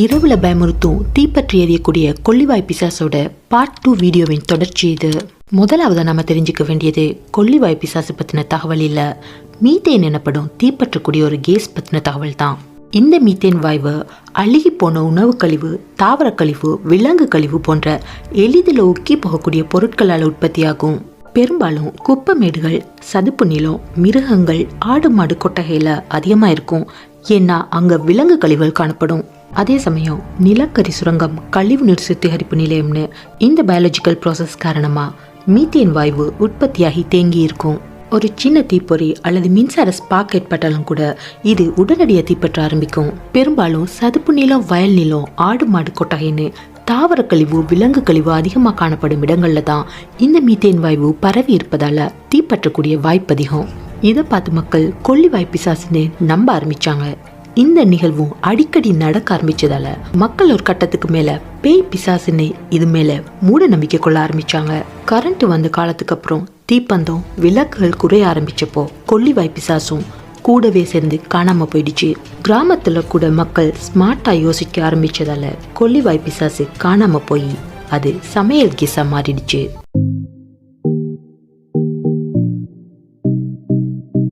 இரவுல பயமுறுத்தும் தீப்பற்றி எறியக்கூடிய கொல்லிவாய் பிசாசோட part two வீடியோவின் தொடர்ச்சி இது. முதலாவதாக நம்ம தெரிஞ்சுக்க வேண்டியது கொல்லிவாய் பிசாசு பற்றின தகவல் இல்லை மீத்தேன் எனப்படும் தீப்பற்றக்கூடிய ஒரு கேஸ் பற்றின தகவல் தான் இந்த மீத்தேன் வாய்வு அழுகி போன உணவு கழிவு தாவர கழிவு விலங்கு கழிவு போன்ற எளிதில் உக்கி போகக்கூடிய பொருட்களால் உற்பத்தியாகும். பெரும்பாலும் குப்பமேடுகள் சதுப்பு நிலம் மிருகங்கள் ஆடு மாடு கொட்டகையில் அதிகமாக இருக்கும் ஏன்னா அங்கே விலங்கு கழிவுகள் காணப்படும். அதே சமயம் நிலக்கரி சுரங்கம் கழிவு நீர் சுத்திகரிப்பு நிலையம்னு இந்த பயாலஜிக்கல் ப்ராசஸ் காரணமாக மீத்தேன் வாயு உற்பத்தியாகி தேங்கி இருக்கும் ஒரு சின்ன தீப்பொறி அல்லது மின்சார ஸ்பார்க் ஏற்பட்டாலும் கூட இது உடனடியாக தீப்பற்ற ஆரம்பிக்கும். பெரும்பாலும் சதுப்பு நிலம் வயல் நிலம் ஆடு மாடு கொட்டகைன்னு தாவர கழிவு விலங்கு கழிவு அதிகமாக காணப்படும் இடங்களில் தான் இந்த மீத்தேன் வாயு பரவி இருப்பதால் தீப்பற்றக்கூடிய வாய்ப்பு அதிகம். இதை பார்த்து மக்கள் கொல்லிவாய் பிசாசுன்னு நம்ப ஆரம்பித்தாங்க இந்த நிகழ்வும் அடிக்கடி நடக்க ஆரம்பிச்சதால மக்கள் ஒரு கட்டத்துக்கு மேல பேய் பிசாசுன்னு இது மேல மூட நம்பிக்கை கொள்ள ஆரம்பிச்சாங்க. கரண்ட் வந்த காலத்துக்கு அப்புறம் தீப்பந்தம் விளக்குகள் குறைய ஆரம்பிச்சப்போ கொல்லிவாய் பிசாசும் கூடவே சேர்ந்து காணாம போயிடுச்சு. கிராமத்துல கூட மக்கள் ஸ்மார்ட்டா யோசிக்க ஆரம்பிச்சதால கொல்லிவாய் பிசாசு காணாம போய். அது சமையல் கிசா மாறிடுச்சு.